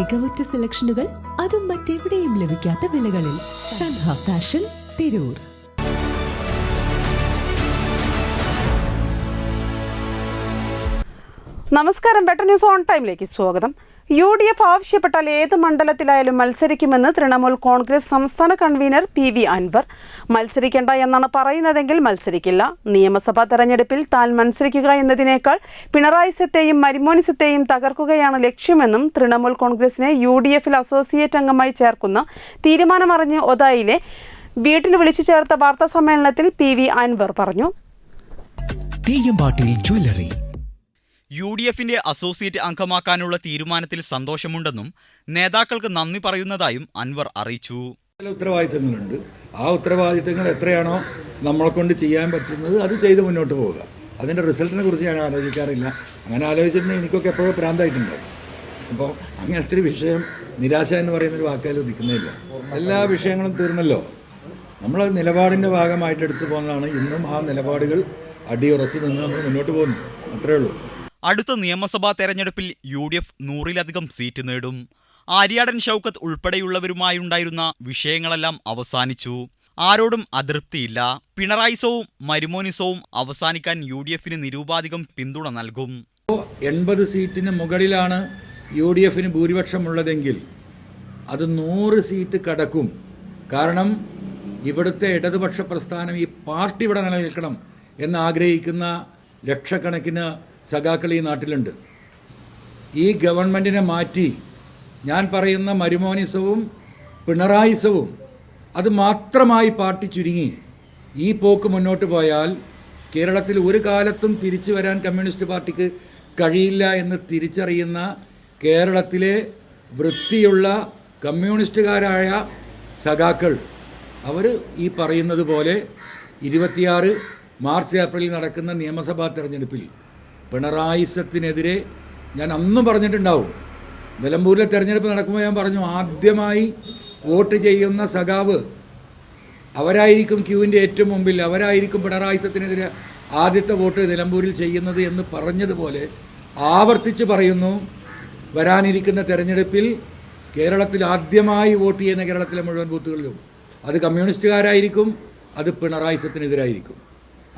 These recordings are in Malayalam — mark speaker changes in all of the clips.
Speaker 1: മികവുറ്റ സെലക്ഷനുകൾ അതും മറ്റെവിടെയും ലഭിക്കാത്ത വിലകളിൽ സൻഹ ഫാഷൻ തിരൂർ.
Speaker 2: നമസ്കാരം. ബെറ്റർ ന്യൂസ് ഓൺ ടൈമിലേക്ക് സ്വാഗതം. യു ഡി എഫ് ആവശ്യപ്പെട്ടാൽ ഏത് മണ്ഡലത്തിലായാലും മത്സരിക്കുമെന്ന് തൃണമൂൽ കോൺഗ്രസ് സംസ്ഥാന കൺവീനർ പി വി അൻവർ. മത്സരിക്കേണ്ട എന്നാണ് പറയുന്നതെങ്കിൽ മത്സരിക്കില്ല. നിയമസഭാ തെരഞ്ഞെടുപ്പിൽ താൻ മത്സരിക്കുക എന്നതിനേക്കാൾ പിണറായി സത്തെയും മരിമോനിസത്തെയും തകർക്കുകയാണ് ലക്ഷ്യമെന്നും തൃണമൂൽ കോൺഗ്രസിനെ യു ഡി എഫിൽ അസോസിയേറ്റ് അംഗമായി ചേർക്കുന്ന തീരുമാനമറിഞ്ഞ് ഒതായിലെ വീട്ടിൽ വിളിച്ചു ചേർത്ത വാർത്താ സമ്മേളനത്തിൽ പി വി അൻവർ പറഞ്ഞു.
Speaker 3: യു ഡി എഫിന്റെ അസോസിയേറ്റ് അംഗമാക്കാനുള്ള തീരുമാനത്തിൽ സന്തോഷമുണ്ടെന്നും നേതാക്കൾക്ക് നന്ദി പറയുന്നതായും അൻവർ അറിയിച്ചു.
Speaker 4: ഉത്തരവാദിത്തങ്ങളുണ്ട്. ആ ഉത്തരവാദിത്തങ്ങൾ എത്രയാണോ നമ്മളെ കൊണ്ട് ചെയ്യാൻ പറ്റുന്നത് അത് ചെയ്ത് മുന്നോട്ട് പോവുക. അതിന്റെ റിസൾട്ടിനെ കുറിച്ച് ഞാൻ ആലോചിക്കാറില്ല. അങ്ങനെ ആലോചിച്ചിട്ടുണ്ടെങ്കിൽ എനിക്കൊക്കെ എപ്പോഴും പ്രാന്തായിട്ടുണ്ടാവും. അപ്പോൾ അങ്ങനത്തെ ഒരു വിഷയം നിരാശ എന്ന് പറയുന്ന ഒരു വാക്കാൽ നിൽക്കുന്നില്ല എല്ലാ വിഷയങ്ങളും തീർന്നല്ലോ. നമ്മൾ നിലപാടിന്റെ ഭാഗമായിട്ട് എടുത്തു പോകുന്നതാണ്. ഇന്നും ആ നിലപാടുകൾ അടിയുറച്ച് നിന്ന് നമ്മൾ മുന്നോട്ട് പോകുന്നു. അത്രേ ഉള്ളൂ.
Speaker 3: അടുത്ത നിയമസഭാ തെരഞ്ഞെടുപ്പിൽ യു ഡി എഫ് നൂറിലധികം സീറ്റ് നേടും. ആര്യാടൻ ഷൗക്കത്ത് ഉൾപ്പെടെയുള്ളവരുമായുണ്ടായിരുന്ന വിഷയങ്ങളെല്ലാം അവസാനിച്ചു. ആരോടും അതൃപ്തിയില്ല. പിണറായിസവും മരുമോനിസവും അവസാനിക്കാൻ യു ഡി എഫിന് നിരൂപാധികം പിന്തുണ നൽകും.
Speaker 4: എൺപത് സീറ്റിന് മുകളിലാണ് യു ഡി എഫിന് ഭൂരിപക്ഷമുള്ളതെങ്കിൽ അത് നൂറ് സീറ്റ് കടക്കും. കാരണം ഇവിടുത്തെ ഇടതുപക്ഷ പ്രസ്ഥാനം ഈ പാർട്ടി ഇവിടെ നിലനിൽക്കണം എന്ന് ആഗ്രഹിക്കുന്ന ലക്ഷക്കണക്കിന് സഖാക്കൾ ഈ നാട്ടിലുണ്ട്. ഈ ഗവൺമെന്റിനെ മാറ്റി ഞാൻ പറയുന്ന മരുമോനിസവും പിണറായിസവും അത് മാത്രമായി പാർട്ടി ചുരുങ്ങി. ഈ പോക്ക് മുന്നോട്ട് പോയാൽ കേരളത്തിൽ ഒരു കാലത്തും തിരിച്ചു വരാൻ കമ്മ്യൂണിസ്റ്റ് പാർട്ടിക്ക് കഴിയില്ല എന്ന് തിരിച്ചറിയുന്ന കേരളത്തിലെ വൃത്തിയുള്ള കമ്മ്യൂണിസ്റ്റുകാരായ സഖാക്കൾ. അവർ ഈ പറയുന്നത് പോലെ ഇരുപത്തിയാറ് മാർച്ച് ഏപ്രിലിൽ നടക്കുന്ന നിയമസഭാ തെരഞ്ഞെടുപ്പിൽ പിണറായിസത്തിനെതിരെ ഞാൻ അന്നും പറഞ്ഞിട്ടുണ്ടാവും. നിലമ്പൂരിലെ തെരഞ്ഞെടുപ്പ് നടക്കുമ്പോൾ ഞാൻ പറഞ്ഞു ആദ്യമായി വോട്ട് ചെയ്യുന്ന സഖാവ് അവരായിരിക്കും ക്യൂവിന്റെ ഏറ്റവും മുമ്പിൽ അവരായിരിക്കും പിണറായിസത്തിനെതിരെ ആദ്യത്തെ വോട്ട് നിലമ്പൂരിൽ ചെയ്യുന്നത് എന്ന് പറഞ്ഞതുപോലെ ആവർത്തിച്ച് പറയുന്നു വരാനിരിക്കുന്ന തെരഞ്ഞെടുപ്പിൽ കേരളത്തിൽ ആദ്യമായി വോട്ട് ചെയ്യുന്ന കേരളത്തിലെ മുഴുവൻ ബൂത്തുകളിലും. അത് കമ്മ്യൂണിസ്റ്റുകാരായിരിക്കും അത് പിണറായിസത്തിനെതിരായിരിക്കും.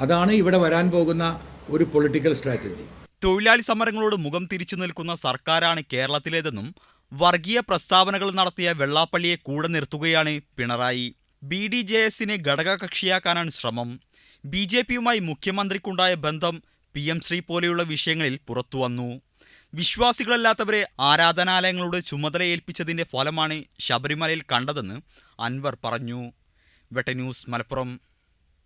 Speaker 4: അതാണ് ഇവിടെ വരാൻ പോകുന്ന ഒരു പൊളിറ്റിക്കൽ സ്ട്രാറ്റജി
Speaker 3: തൊഴിലാളി സമരങ്ങളോട് മുഖം തിരിച്ചു നിൽക്കുന്ന സർക്കാരാണ് കേരളത്തിലേതെന്നും വർഗീയ പ്രസ്താവനകൾ നടത്തിയ വെള്ളാപ്പള്ളിയെ കൂടെ നിർത്തുകയാണ് പിണറായി. ബി ഡി ജെ എസിനെ ഘടകകക്ഷിയാക്കാനാണ് ശ്രമം. ബി ജെ പിയുമായി മുഖ്യമന്ത്രിക്കുണ്ടായ ബന്ധം പി എം ശ്രീ പോലെയുള്ള വിഷയങ്ങളിൽ പുറത്തു വന്നു. വിശ്വാസികളല്ലാത്തവരെ ആരാധനാലയങ്ങളുടെ ചുമതല ഏൽപ്പിച്ചതിന്റെ ഫലമാണ് ശബരിമലയിൽ കണ്ടതെന്ന് അൻവർ പറഞ്ഞു. വെട്ട news Malappuram.